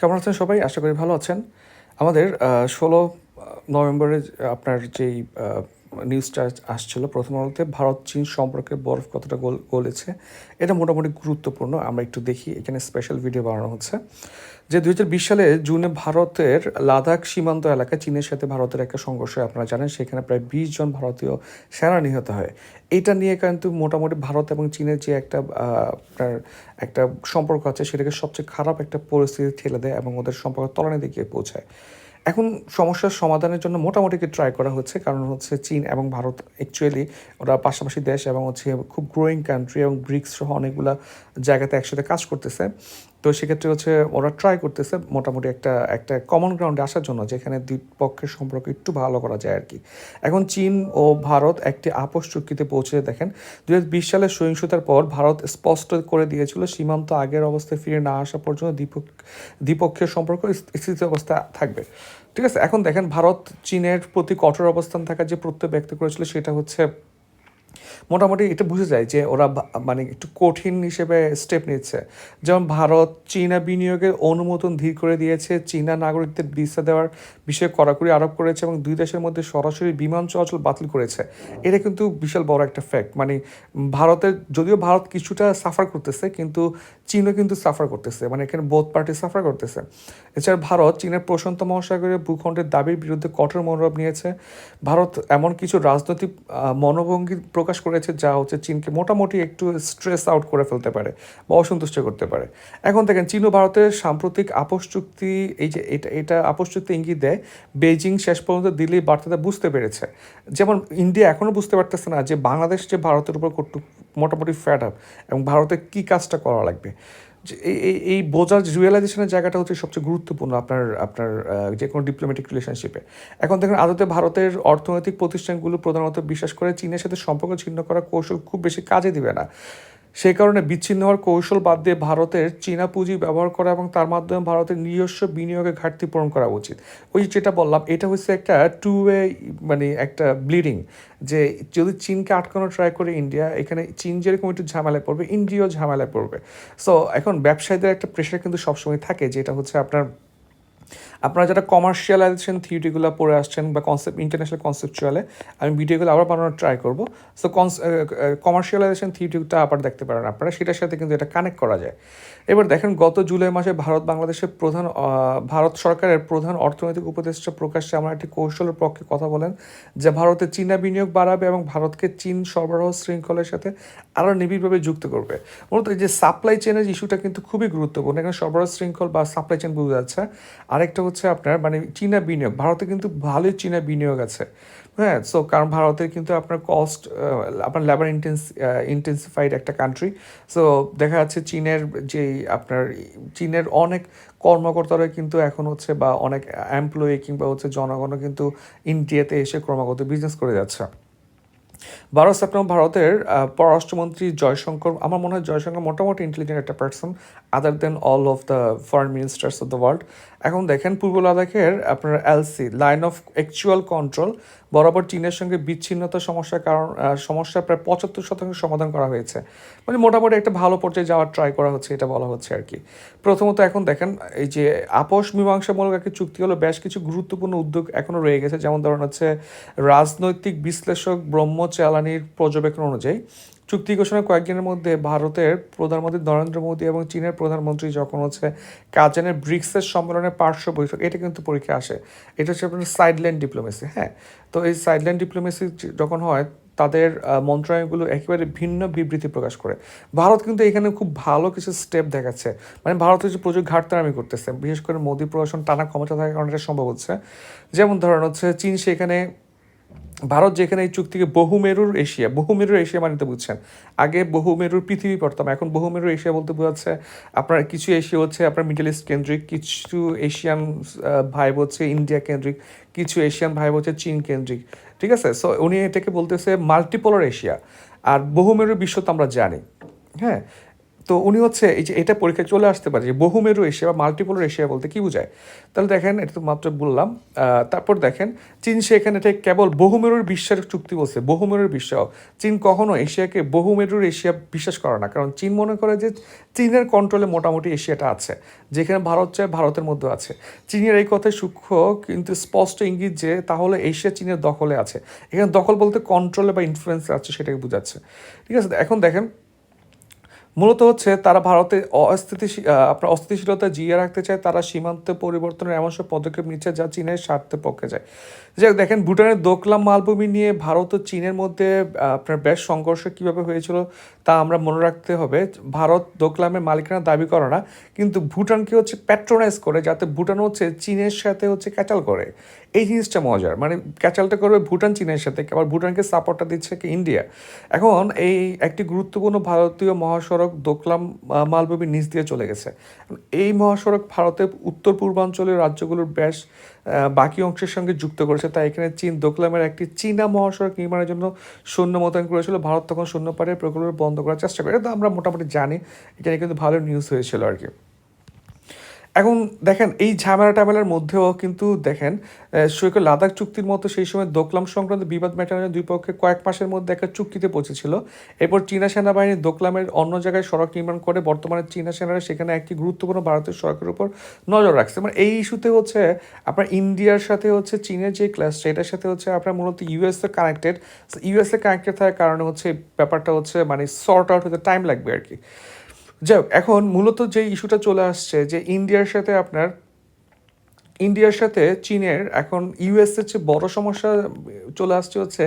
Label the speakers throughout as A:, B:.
A: কেমন আছেন সবাই? আশা করি ভালো আছেন। আমাদের ষোলো নভেম্বরে আপনার যেই নিউজ নিউজটা আসছিল প্রথম আলোতে ভারত চীন সম্পর্কে বরফ কতটা গোল, গলেছে, এটা মোটামুটি গুরুত্বপূর্ণ। আমরা একটু দেখি, এখানে স্পেশাল ভিডিও বানানো হচ্ছে। যে দু হাজার বিশ সালে জুনে ভারতের লাদাখ সীমান্ত এলাকায় চীনের সাথে ভারতের একটা সংঘর্ষ, আপনারা জানেন, সেখানে প্রায় বিশ জন ভারতীয় সেনা নিহত হয়। এটা নিয়ে কিন্তু মোটামুটি ভারত এবং চীনের যে একটা আপনার একটা সম্পর্ক আছে, সেটাকে সবচেয়ে খারাপ একটা পরিস্থিতি ঠেলে দেয় এবং ওদের সম্পর্ক তলানি দিকে পৌঁছায়। এখন সমস্যার সমাধানের জন্য মোটামুটি ট্রাই করা হচ্ছে, কারণ হচ্ছে চীন এবং ভারত অ্যাকচুয়ালি ওরা পাশাপাশি দেশ এবং হচ্ছে খুব গ্রোয়িং কান্ট্রি এবং ব্রিক্স সহ অনেকগুলা জায়গাতে একসাথে কাজ করতেছে। তো সেক্ষেত্রে হচ্ছে ওরা ট্রাই করতেছে মোটামুটি একটা একটা কমন গ্রাউন্ডে আসার জন্য যেখানে দুই পক্ষের সম্পর্ক একটু ভালো করা যায় আর কি। এখন চীন ও ভারত একটি আপোষ চুক্তিতে পৌঁছে দেখেন দু হাজার বিশ সালের সহিংসতার পর ভারত স্পষ্ট করে দিয়েছিল সীমান্ত আগের অবস্থায় ফিরে না আসা পর্যন্ত দ্বিপক্ষ দ্বিপক্ষীয় সম্পর্ক স্থিতি অবস্থা থাকবে। ঠিক আছে, এখন দেখেন ভারত চীনের প্রতি কঠোর অবস্থান থাকার যে প্রত্যয় ব্যক্ত করেছিল সেটা হচ্ছে মোটামুটি এটা বুঝে যায় যে ওরা মানে একটু কঠিন হিসেবে স্টেপ নিচ্ছে। যেমন ভারত, চীনা বিনিয়োগের অনুমোদন ধীর করে দিয়েছে, চীনা নাগরিকদের ভিসা দেওয়ার বিষয়ে কড়াকড়ি আরোপ করেছে এবং দুই দেশের মধ্যে সরাসরি বিমান চলাচল বাতিল করেছে। এটা কিন্তু বিশাল বড় একটা ফ্যাক্ট মানে ভারতের, যদিও ভারত কিছুটা সাফার করতেছে, কিন্তু চীনও কিন্তু সাফার করতেছে। মানে এখানে বোথ পার্টি সাফার করতেছে। এছাড়া ভারত চীনের প্রশান্ত মহাসাগরীয় ভূখণ্ডের দাবির বিরুদ্ধে কঠোর মনোভাব নিয়েছে। ভারত এমন কিছু রাজনৈতিক মনোভঙ্গি প্রকাশ করেছে, যা হচ্ছে চীনকে মোটামুটি একটু স্ট্রেস আউট করে ফেলতে পারে বা অসন্তুষ্ট করতে পারে। এখন দেখেন, চীন ও ভারতের সাম্প্রতিক আপোষ চুক্তি, এই যে এটা এটা আপোষ চুক্তি ইঙ্গিত দেয় বেজিং শেষ পর্যন্ত দিল্লি বার্তাটা বুঝতে পেরেছে। যেমন ইন্ডিয়া এখনও বুঝতে পারতেছে না যে বাংলাদেশ যে ভারতের উপর মোটামুটি ফ্যাট আপ এবং ভারতে কী কাজটা করা লাগবে। এই, এই- এই বোঝার রিয়েলাইজেশনের জায়গাটা হচ্ছে সবচেয়ে গুরুত্বপূর্ণ আপনার আপনার যে কোনো ডিপ্লোম্যাটিক রিলেশনশিপে এখন দেখেন, আদতে ভারতের অর্থনৈতিক প্রতিষ্ঠানগুলো প্রধানত বিশ্বাস করে চীনের সাথে সম্পর্ক ছিন্ন করার কৌশল খুব বেশি কাজে দিবে না। সেই কারণে বিচ্ছিন্ন হওয়ার কৌশল বাদ দিয়ে ভারতের চীনা পুঁজি ব্যবহার করা এবং তার মাধ্যমে ভারতের নিজস্ব বিনিয়োগের ঘাটতি পূরণ করা উচিত। ওই যেটা বললাম, এটা হচ্ছে একটা টু ওয়ে মানে একটা ব্লিডিং যে যদি চীনকে আটকানো ট্রাই করে ইন্ডিয়া এখানে চীন যেরকম একটু ঝামেলায় পড়বে ইন্ডিয়াও ঝামেলায় পড়বে। সো এখন ব্যবসায়ীদের একটা প্রেশার কিন্তু সবসময় থাকে, যেটা হচ্ছে আপনার আপনারা যারা কমার্শিয়ালাইজেশন থিওরিগুলো পড়ে আসছেন বা কনসেপ্ট ইন্টারন্যাশনাল কনসেপচুয়ালে আমি ভিডিওগুলো আবার বানানোর ট্রাই করব। সো কমার্শিয়ালাইজেশন থিওরিটা আবার দেখতে পারেন আপনারা, সেটার সাথে কিন্তু এটা কানেক্ট করা যায়। এবার দেখেন, গত জুলাই মাসে ভারত বাংলাদেশের প্রধান ভারত সরকারের প্রধান অর্থনৈতিক উপদেষ্টা প্রকাশ্যে আমার একটি কৌশলের পক্ষে কথা বলেন, যে ভারতে চীনা বিনিয়োগ বাড়াবে এবং ভারতকে চীন সরবরাহ শৃঙ্খলের সাথে আরও নিবিড়ভাবে যুক্ত করবে। মূলত এই যে সাপ্লাই চেনের ইস্যুটা কিন্তু খুবই গুরুত্বপূর্ণ। এখানে সরবরাহ শৃঙ্খল বা সাপ্লাই চেন বোঝা যাচ্ছে আরেকটা হচ্ছে আপনার মানে চীনা বিনিয়োগ, ভারতে কিন্তু ভালোই চীনা বিনিয়োগ আছে। হ্যাঁ সো কারণ ভারতের কিন্তু আপনার কস্ট আপনার লেবার ইন্টেন্স ইন্টেন্সিফাইড একটা কান্ট্রি সো দেখা যাচ্ছে চীনের যে আপনার, চীনের অনেক কর্মকর্তারা কিন্তু এখন হচ্ছে বা অনেক এমপ্লয়ি কিংবা হচ্ছে জনগণও কিন্তু ইন্ডিয়াতে এসে ক্রমাগত বিজনেস করে যাচ্ছে। বারো সেপ্টেম্বর ভারতের পররাষ্ট্রমন্ত্রী জয়শঙ্কর, আমার মনে হয় জয়শঙ্কর মোটামুটি ইন্টেলিজেন্ট একটা person other than all of the foreign ministers of the world এখন দেখেন পূর্ব লাদাখের আপনার LC line of actual control বরাবর চীনের সঙ্গে বিচ্ছিন্নতা সমস্যার কারণ সমস্যার প্রায় পঁচাত্তর শতাংশ সমাধান করা হয়েছে। মানে মোটামুটি একটা ভালো পর্যায়ে যাওয়ার ট্রাই করা হচ্ছে, এটা বলা হচ্ছে আর কি। প্রথমত এখন দেখেন, এই যে আপোষ মীমাংসামূলক একটা চুক্তি হলো, বেশ কিছু গুরুত্বপূর্ণ উদ্যোগ এখনও রয়ে গেছে। যেমন ধরুন হচ্ছে রাজনৈতিক বিশ্লেষক ব্রহ্ম চালানির পর্যবেক্ষণ অনুযায়ী চুক্তি ঘোষণার কয়েকদিনের মধ্যে ভারতের প্রধানমন্ত্রী নরেন্দ্র মোদী এবং চীনের প্রধানমন্ত্রী যখন হচ্ছে কাজানের ব্রিক্সের সম্মেলনের পার্শ্ব বৈঠক, এটা কিন্তু পরীক্ষা আসে। এটা হচ্ছে আপনার সাইডলাইন ডিপ্লোমেসি হ্যাঁ? তো এই সাইডলাইন ডিপ্লোমেসি যখন হয়, তাদের মন্ত্রণালয়গুলো একেবারে ভিন্ন বিবৃতি প্রকাশ করে। ভারত কিন্তু এখানে খুব ভালো কিছু স্টেপ দেখাচ্ছে। মানে ভারত হচ্ছে প্রচুর ঘাটতারামি করতেছে, বিশেষ করে মোদী প্রশাসন টানা ক্ষমতা থাকার কারণে এটা সম্ভব হচ্ছে। যেমন ধরেন হচ্ছে চীন সেখানে ভারত যেখানে এই চুক্তিকে বহুমেরুর এশিয়া বহুমেরুর এশিয়া মানিতে বুঝছেন। আগে বহুমেরুর পৃথিবী পড়তাম, এখন বহুমেরুর এশিয়া বলতে বোঝাচ্ছে আপনার কিছু এশিয়া হচ্ছে আপনার মিডল ইস্ট কেন্দ্রিক, কিছু এশিয়ান ভাইব হচ্ছে ইন্ডিয়া কেন্দ্রিক, কিছু এশিয়ান ভাইব হচ্ছে চীন কেন্দ্রিক, ঠিক আছে? সো উনি এটাকে বলতেছে মাল্টিপোলার এশিয়া। আর বহুমেরুর বিশ্ব তো আমরা জানি হ্যাঁ? তো উনি হচ্ছে এই যে এটা পরীক্ষায় চলে আসতে পারে, যে বহুমেরু এশিয়া বা মাল্টিপোলার এশিয়া বলতে কি বোঝায়? তাহলে দেখেন, এটা তো মাত্র বললাম তারপর দেখেন, চীন সেখানে এটা কেবল বহুমেরুর বিশ্বের চুক্তি বলছে, বহুমেরুর বিশ্ব চীন কখনো এশিয়াকে বহুমেরুর এশিয়া বিশ্বাস করে না, কারণ চীন মনে করে যে চীনের কন্ট্রোলে মোটামুটি এশিয়াটা আছে, যেখানে ভারত চায় ভারতের মধ্যে আছে। চীনের এই কথায় সূক্ষ্ম, কিন্তু স্পষ্ট ইঙ্গিত যে তাহলে এশিয়া চীনের দখলে আছে। এখানে দখল বলতে কন্ট্রোলে বা ইনফ্লুয়েন্স আছে সেটাকে বোঝাচ্ছে। ঠিক আছে, এখন দেখেন মূলত হচ্ছে তারা ভারতে অস্থিতিশীল আপনার অস্থিতিশীলতা জিয়ে রাখতে চায়, তারা সীমান্ত পরিবর্তনের এমন সব পদক্ষেপ নিচ্ছে যা চীনের স্বার্থের পক্ষে যায়। যে দেখেন, ভুটানের দোকলাম মালভূমি নিয়ে ভারত ও চীনের মধ্যে আপনার বেশ সংঘর্ষ কীভাবে হয়েছিল তা আমরা মনে রাখতে হবে। ভারত দোকলামের মালিকানা দাবি করে না, কিন্তু ভুটানকে হচ্ছে প্যাট্রোনাইজ করে, যাতে ভুটান হচ্ছে চীনের সাথে হচ্ছে ক্যাচাল করে। এই জিনিসটা মজার। মানে ক্যাচালটা করবে ভুটান, চীনের সাথে। আবার ভুটানকে সাপোর্টটা দিচ্ছে কি ইন্ডিয়া। এখন এই একটি গুরুত্বপূর্ণ ভারতীয় মহাসড়ক দোকলাম মালভূমির নিচ দিয়ে চলে গেছে। এই মহাসড়ক ভারতের উত্তর পূর্বাঞ্চলের রাজ্যগুলোর বেশ বাকি অংশের সঙ্গে যুক্ত করেছে। তাই এখানে চীন দোকলামের একটি চীনা মহাসড়ক নির্মাণের জন্য সৈন্য মোতায়েন করেছিল। ভারত তখন সৈন্য পারে প্রকল্প বন্ধ করার চেষ্টা করে। এটা তো আমরা মোটামুটি জানি। এটা কিন্তু ভালো নিউজ হয়েছিল আর কি। এখন দেখেন, এই ঝামেলা টামেলার মধ্যেও কিন্তু দেখেন সৈকত লাদাখ চুক্তির মতো সেই সময় দোকলাম সংক্রান্ত বিবাদ মেটানোর দুই পক্ষে কয়েক মাসের মধ্যে একটা চুক্তিতে পৌঁছেছিল। এরপর চীনা সেনাবাহিনী দোকলামের অন্য জায়গায় সড়ক নির্মাণ করে বর্তমানে চীনা সেনারা সেখানে একটি গুরুত্বপূর্ণ ভারতীয় সড়কের উপর নজর রাখছে। মানে এই ইস্যুতে হচ্ছে আপনার ইন্ডিয়ার সাথে হচ্ছে চীনের যে ক্লাসটা এটার সাথে হচ্ছে আপনার মূলত ইউএসএ কানেক্টেড। ইউএসএ কানেক্টেড থাকার কারণে হচ্ছে ব্যাপারটা হচ্ছে মানে সর্ট আউট হতে টাইম লাগবে আর কি। যাই হোক, এখন মূলত যে ইস্যুটা চলে আসছে যে ইন্ডিয়ার সাথে আপনার ইন্ডিয়ার সাথে চীনের এখন ইউএসের চেয়ে বড় সমস্যা চলে আসছে হচ্ছে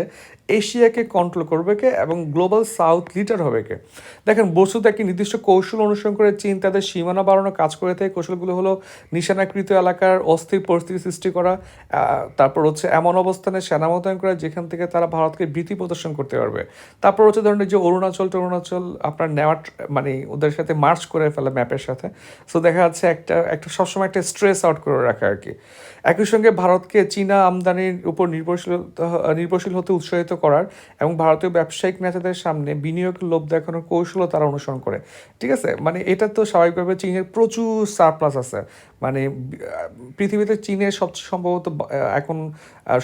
A: এশিয়াকে কন্ট্রোল করবে কে এবং গ্লোবাল সাউথ লিডার হবে কে? দেখেন, বস্তুত একটি নির্দিষ্ট কৌশল অনুসরণ করে চীন তাদের সীমানা বাড়ানোর কাজ করে থাকে। কৌশলগুলো হলো নিশানাকৃত এলাকার অস্থির পরিস্থিতি সৃষ্টি করা তারপর হচ্ছে এমন অবস্থানে সেনা মোতায়েন করা যেখান থেকে তারা ভারতকে ভীতি প্রদর্শন করতে পারবে। তারপর হচ্ছে ধরেন এই যে অরুণাচল টরুণাচল আপনার নেওয়ার মানে ওদের সাথে মার্চ করে ফেলে ম্যাপের সাথে। সো দেখা যাচ্ছে একটা একটা সবসময় একটা স্ট্রেস আউট করে রাখা আর কি। একই সঙ্গে ভারতকে চীনা আমদানির উপর নির্ভরশীল নির্ভরশীল হতে উৎসাহিত করার এবং ভারতীয় ব্যবসায়িক নেতাদের সামনে বিনিয়োগ লোভ দেখানোর কৌশলও তারা অনুসরণ করে। ঠিক আছে? মানে এটা তো স্বাভাবিকভাবে চীনের প্রচুর সারপ্লাস আছে। মানে পৃথিবীতে চীনের সবচেয়ে সম্ভবত এখন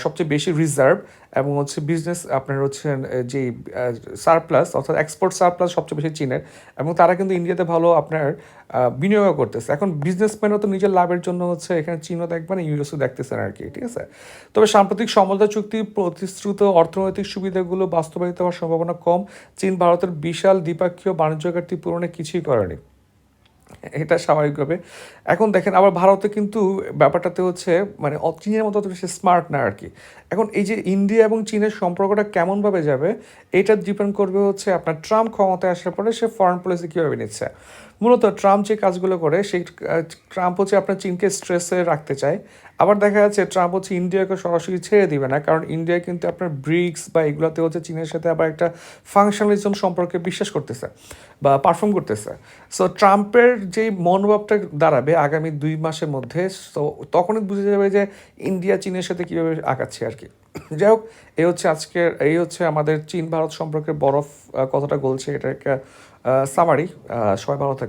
A: সবচেয়ে বেশি রিজার্ভ এবং হচ্ছে বিজনেস আপনার হচ্ছে যে সারপ্লাস অর্থাৎ এক্সপোর্ট সারপ্লাস সবচেয়ে বেশি চীনের, এবং তারা কিন্তু ইন্ডিয়াতে ভালো আপনার বিনিয়োগ করতেছে। এখন বিজনেসম্যানও তো নিজের লাভের জন্য হচ্ছে এখানে চীনও দেখবেন ইউএসও দেখতেছেন আর কি, ঠিক আছে? তবে সাম্প্রতিক সমঝোতা চুক্তির প্রতিশ্রুত অর্থনৈতিক সুবিধাগুলো বাস্তবায়িত হওয়ার সম্ভাবনা কম। চীন, ভারতের বিশাল দ্বিপাক্ষীয় বাণিজ্য ঘাটতি পূরণে কিছুই করেনি। এটা স্বাভাবিকভাবে এখন দেখেন, আবার ভারতে কিন্তু ব্যাপারটাতে হচ্ছে মানে চীনের মতো অত বেশি স্মার্ট না আর কি। এখন এই যে ইন্ডিয়া এবং চীনের সম্পর্কটা কেমনভাবে যাবে, এটা ডিপেন্ড করবে হচ্ছে আপনার ট্রাম্প ক্ষমতায় আসার পরে সে ফরেন পলিসি কীভাবে নিচ্ছে। মূলত ট্রাম্প যে কাজগুলো করে, সেই ট্রাম্প হচ্ছে আপনার চীনকে স্ট্রেসে রাখতে চায়। আবার দেখা যাচ্ছে ট্রাম্প হচ্ছে ইন্ডিয়াকে সরাসরি ছেড়ে দিবে না, কারণ ইন্ডিয়া কিন্তু আপনার ব্রিক্স বা এগুলোতে হচ্ছে চীনের সাথে আবার একটা ফাংশনালিজম সম্পর্কে বিশ্বাস করতেছে বা পারফর্ম করতেছে। সো ট্রাম্পের যে মনোভাবটা দাঁড়াবে আগামী দুই মাসের মধ্যে সো তখনই বুঝে যাবে যে ইন্ডিয়া চীনের সাথে কীভাবে আগাচ্ছে আর কি। যাই হোক, এই হচ্ছে আজকের, এই হচ্ছে আমাদের চীন ভারত সম্পর্কে বরফ কথাটা বলছে এটা একটা সামারি সবাই ভালো